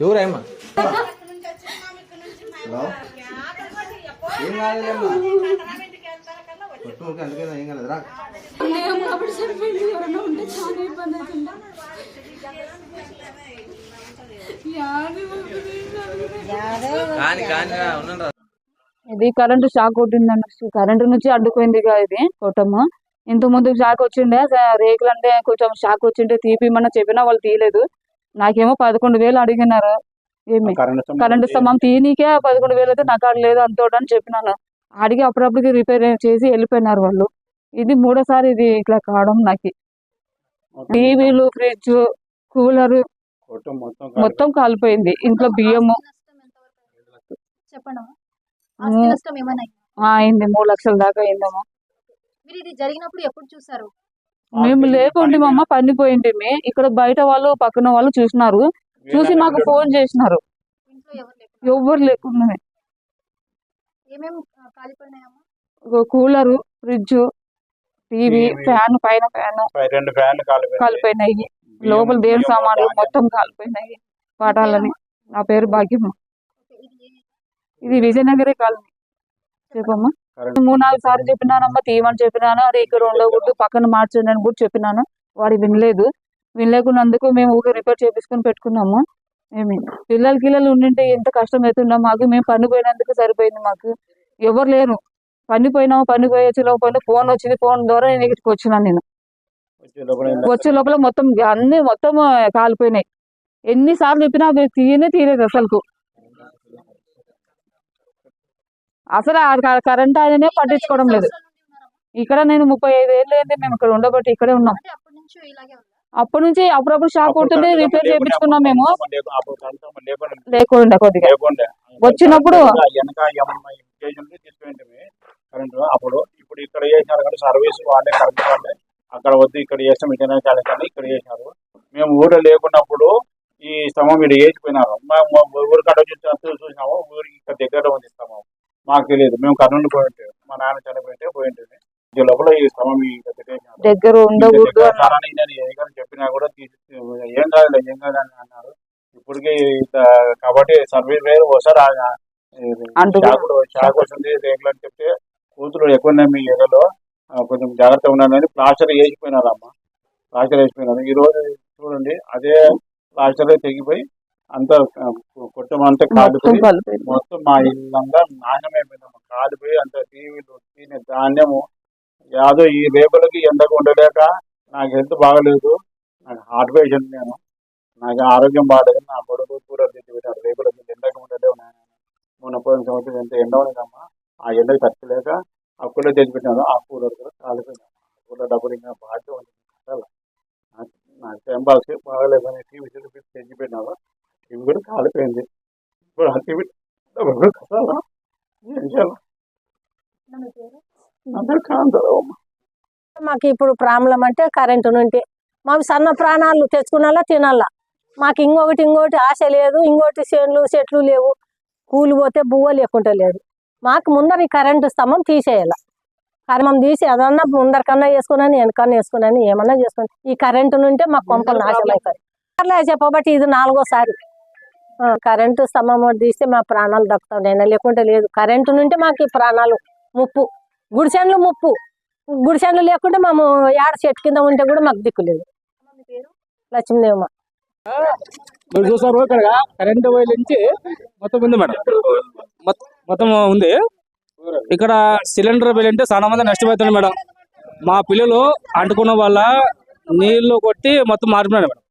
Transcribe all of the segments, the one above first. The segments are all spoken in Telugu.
ఎవరేమ్మా? ఏం అందుకే ఏం కాలేదు రా. ఎవరైనా ఉంటే చాలా ఇబ్బంది అవుతుంది ఇది కరెంటు షాక్ కొట్టిందండి కరెంటు నుంచి అడ్డుకుంది ఇది కొట్టము. ఇంత ముందు షాక్ వచ్చిండే రేకులు అంటే కొంచెం షాక్ వచ్చింటే తీపిమన్నా చెప్పినా వాళ్ళు తీయలేదు. నాకేమో పదకొండు వేలు అడిగినారు. ఏమి? కరెంటు స్తంభం తీయనీకే పదకొండు వేలు అయితే నాకు ఆడ లేదు అంతోటి అని చెప్పినాను. అడిగి అప్పుడప్పుడు రిపేర్ చేసి వెళ్ళిపోయినారు వాళ్ళు. ఇది మూడోసారి ఇది ఇట్లా కావడం నాకు. టీవీలు ఫ్రిడ్జ్ కూలర్ మొత్తం కాలిపోయింది. ఇంట్లో బియ్యము. అయింది. మూడు లక్షల దాకా అయిందమ్మా. మీరు ఇది జరిగినప్పుడు ఎప్పుడు చూసారు? మేము లేకుండి మా అమ్మ పనిపోయింది ఇక్కడ బయట వాళ్ళు పక్కన వాళ్ళు చూసినారు. చూసి మాకు ఫోన్ చేసినారు. ఇంట్లో ఎవరు లేకుండా? ఎవ్వరు లేకుండా కూలరు ఫ్రిడ్జ్ టీవీ ఫ్యాన్ పైన ఫ్యాన్. రెండు ఫ్యాన్లు కాలిపోయినాయి. లోపల దేవుని బియ్యం సామాన్లు. మొత్తం కాలిపోయినాయి. పాఠాలని. నా పేరు భాగ్యమ్మ. ఇది విజయనగరే కాలనీ. చెప్పమ్మా. మూడు నాలుగు సార్లు చెప్పినానమ్మా తీయమని చెప్పినాను. అది ఇక్కడ ఉండకూడదు పక్కన మార్చండి అని కూడా చెప్పినాను. వాడు వినలేదు. వినలేకున్నందుకు మేము ఊరికి రిపేర్ చేపించుకొని పెట్టుకున్నాము. ఏమి పిల్లలు గిల్లలు ఉండింటే ఎంత కష్టం అవుతుందో మాకు. మేము పని పోయినందుకు సరిపోయింది మాకు. ఎవరు లేరు. పని పోయినాము పని పోయి వచ్చే లోపల ఫోన్ వచ్చింది. ఫోన్ ద్వారా నేను ఇక్కడికి వచ్చినాను నేను. వచ్చే లోపల మొత్తం అన్ని మొత్తం కాలిపోయినాయి. ఎన్నిసార్లు చెప్పినా తీయనే తీయలేదు అసలుకు. అసలు కరెంట్ ఆయననే పట్టించుకోవడం లేదు? ఇక్కడ నేను ముప్పై ఐదు ఏళ్ళు అయింది మేము ఇక్కడ ఉండబట్టి ఇక్కడే ఉన్నాం. అప్పటి నుంచి అప్పుడప్పుడు షాక్ కొడుతుంటే రిపేర్ చేయించుకున్నాం మేము. అప్పుడు లేకుండా- కొద్దిగా. వచ్చినప్పుడు అప్పుడు ఇప్పుడు ఇక్కడ చేసినారు కానీ సర్వీస్ వాళ్ళే కరెంట్ వాళ్ళే. అక్కడ వద్దు ఇక్కడ చేస్తాం ఇటనే కానీ ఇక్కడ చేసినారు. మేము ఊళ్ళో లేకున్నప్పుడు ఈ స్తంభం ఇక్కడ వేసిపోయినారు మేము ఊరి కాడ వచ్చి చూసినాము ఊరికి ఇక్కడ దగ్గరలో ఉంది స్తంభం మాకు తెలియదు. మేము కర్నూలు పోయి ఉంటే మా నాన్న చనిపోయింటే పోయి ఉంటుంది ఈ లోపల ఈ ఈ దగ్గర ఉండకూడదు చెప్పినా కూడా తీసి ఏం కాదు ఏం కాదు అని అన్నారు. ఇప్పటికి కాబట్టి సర్వీస్ వేరు. ఒకసారి షాక్ వస్తుంది రేకులు అని చెప్తే కూతురు ఎక్కువ మీ ఏరియాలో కొంచెం జాగ్రత్తగా ఉన్నానని ప్లాస్టర్ వేసిపోయినారు అమ్మ ప్లాస్టర్ వేసిపోయినారు. ఈ రోజు చూడండి అదే ప్లాస్టర్ తెగిపోయి అంత కుటుంబం అంతా మొత్తం కాలిపోయి మొత్తం మా ఇల్లంతా నాశనం అయిపోయిందమ్మ కాలిపోయి అంత టీవీలు తినే ధాన్యము. యాదో ఈ రేపులకి ఎండకు ఉండలేక నాకు హెల్త్ బాగలేదు. నాకు హార్ట్ పేషెంట్ నేను. నాకు ఆరోగ్యం బాగలేదు. నా కొడుకు కూడా తెచ్చి పెట్టారు రేపులకి ఎండకు ఉండలేవు నేను మొన్న పోయిన సంవత్సరం ఎంత ఎండ ఉన్నదమ్మా ఆ ఎండకు తట్టుకోలేక ఆ కూలర్ తెచ్చి పెట్టాను ఆ కూలర్ కూడా కాలిపోయింది. ఆ కూలర్ డబ్బులు ఇంకా బాగా ఉంది నాకు టైం బాగలేదు అని టీవీ తెచ్చి పెట్టినాను ఇవి కూడా కాలిపోయింది. ఇప్పుడు టీవీ డబ్బులు కట్టాలా ఏం చేయాలి? మీ కాంతారావు మాకు ఇప్పుడు ప్రాబ్లం అంటే కరెంటు నుండి. మాకు సన్న ప్రాణాలు తెచ్చుకున్నాలా తినాలా? మాకు ఇంకొకటి ఇంకొకటి ఆశ లేదు ఇంకోటి చేనులు చెట్లు లేవు. కూలి పోతే బువ్వ లేకుండా లేదు. మాకు ముందర ఈ కరెంటు స్తంభం తీసేయాల. కర్మం తీసి అదన్నా ముందరకన్నా వేసుకున్నాను వెనకన్నా వేసుకున్నాను ఏమన్నా చేసుకుని ఈ కరెంటు నుంటే మాకు కొంపలు నాశనం అవుతాయి చెప్పబట్టి ఇది నాలుగోసారి. కరెంటు స్తంభం తీస్తే మా ప్రాణాలు దక్కుతాయి. లేకుంటే లేదు. కరెంటు నుంటే మాకు ప్రాణాలు ముప్పు. గుడిసెన్లు ముప్పు. గుడిసెన్లు లేకుంటే మేము ఏడ చెట్టు కింద ఉంటే కూడా మాకు దిక్కు లేదు. లక్ష్మీదేవమ్మ. మీరు చూసారు ఇక్కడ కరెంటు వైర్ నుంచి మొత్తం ఉంది మేడం. మొత్తం- మొత్తం ఉంది. ఇక్కడ సిలిండర్ బిల్ అంటే చాలా మంది నష్టపోతుంది మేడం. మా పిల్లలు అంటుకున్న వల్ల నీళ్ళు కొట్టి మొత్తం మారిపోయాడు మేడం.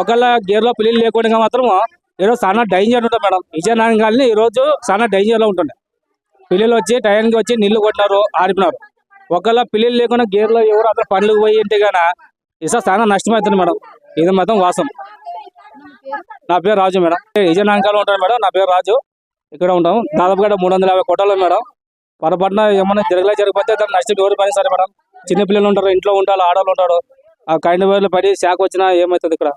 ఒకవేళ గేర్లో పిల్లలు లేకుండా మాత్రం ఈరోజు చాలా డేంజర్ ఉంటుంది మేడం. విజయనగరం కానీ ఈరోజు చాలా డేంజర్లో ఉంటుండే. పిల్లలు వచ్చి టైంకి వచ్చి నీళ్ళు కొట్టినారు ఆరిపినారు. ఒకవేళ పిల్లలు లేకుండా గేర్లో ఎవరు అక్కడ పనులకు పోయి ఉంటే కానీ ఇసా చాలా నష్టమవుతుంది మేడం. ఇది మాత్రం వాసం నా పేరు రాజు మేడం. విజయనగరంలో ఉంటాను మేడం. నా పేరు రాజు. ఇక్కడ ఉంటాం. దాదాపుగా మూడు వందల యాభై కోటాలు మేడం. పొరపాటున ఏమన్నా జరగలే జరిగిపోతే దాన్ని నష్టం ఎవరు పని సరే మేడం చిన్నపిల్లలు ఉంటారు ఇంట్లో ఉంటారు ఆడవాళ్ళు ఉంటారు. ఆ కరెంటు వైర్లు పడి శాఖ వచ్చినా ఏమవుతుంది ఇక్కడ?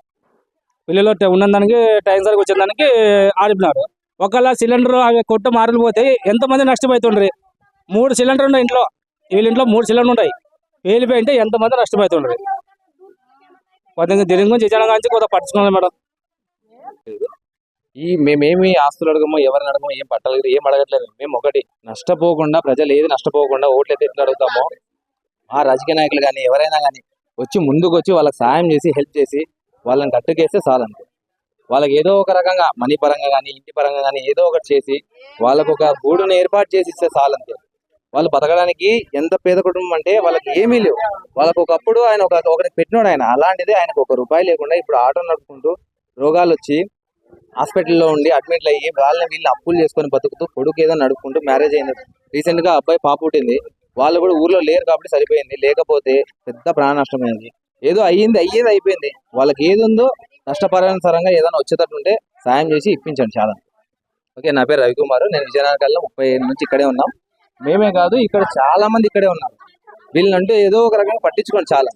పిల్లలు ఉన్న దానికి టైం సరికి వచ్చిన దానికి ఆడిపినారు. ఒకవేళ సిలిండర్ అవి కొట్టు మారిపోతే ఎంతమంది నష్టపోతుండ్రి? మూడు సిలిండర్ ఉన్నాయి ఇంట్లో. వీళ్ళ ఇంట్లో మూడు సిలిండర్ ఉంటాయి. పేలిపోయింటే ఎంతమంది నష్టపోతుండ్రి? కొద్దిగా దీని గురించి విజయనగరం నుంచి కొంత పట్టించుకోవాలి మేడం. ఈ మేమేమి ఆస్తులు అడగమో ఎవరిని అడగమో ఏం పట్టలేదు ఏం అడగట్లేదు. మేము ఒకటి నష్టపోకుండా ప్రజలు ఏది నష్టపోకుండా ఓట్లు అయితే ఎట్లా అడుగుతామో ఆ రాజకీయ నాయకులు కానీ ఎవరైనా కానీ వచ్చి ముందుకు వచ్చి వాళ్ళకి సాయం చేసి హెల్ప్ చేసి వాళ్ళని కట్టుకేస్తే చాలండి. వాళ్ళకి ఏదో ఒక రకంగా మనీ పరంగా కానీ ఇంటి పరంగా కానీ ఏదో ఒకటి చేసి వాళ్ళకు ఒక గూడును ఏర్పాటు చేసి ఇస్తే చాలంతే. వాళ్ళు బతకడానికి ఎంత పేద కుటుంబం అంటే వాళ్ళకి ఏమీ లేవు. వాళ్ళకు ఒకప్పుడు ఆయన ఒక ఒకరికి పెట్టినాడు ఆయన. అలాంటిదే ఆయనకు ఒక రూపాయి లేకుండా ఇప్పుడు ఆటో నడుపుకుంటూ రోగాలు వచ్చి హాస్పిటల్లో ఉండి అడ్మిట్లు అయ్యి వాళ్ళని వీళ్ళు అప్పులు చేసుకొని బతుకుతూ కొడుకు ఏదో నడుపుకుంటూ మ్యారేజ్ అయింది. రీసెంట్గా అబ్బాయి పాప పుట్టింది. వాళ్ళు కూడా ఊర్లో లేరు కాబట్టి సరిపోయింది. లేకపోతే పెద్ద ప్రాణ నష్టమైంది ఏదో అయ్యింది అయ్యేది అయిపోయింది. వాళ్ళకి ఏది ఉందో నష్టపరానుసారంగా ఏదైనా వచ్చేటట్టు ఉంటే సాయం చేసి ఇప్పించండి చాలా. ఓకే నా పేరు రవికుమార్. నేను విజయనగరంలో ముప్పై ఏడు నుంచి ఇక్కడే ఉన్నాం. మేమే కాదు ఇక్కడ చాలా మంది ఇక్కడే ఉన్నారు. వీళ్ళంటే ఏదో ఒక రకంగా పట్టించుకోండి చాలా.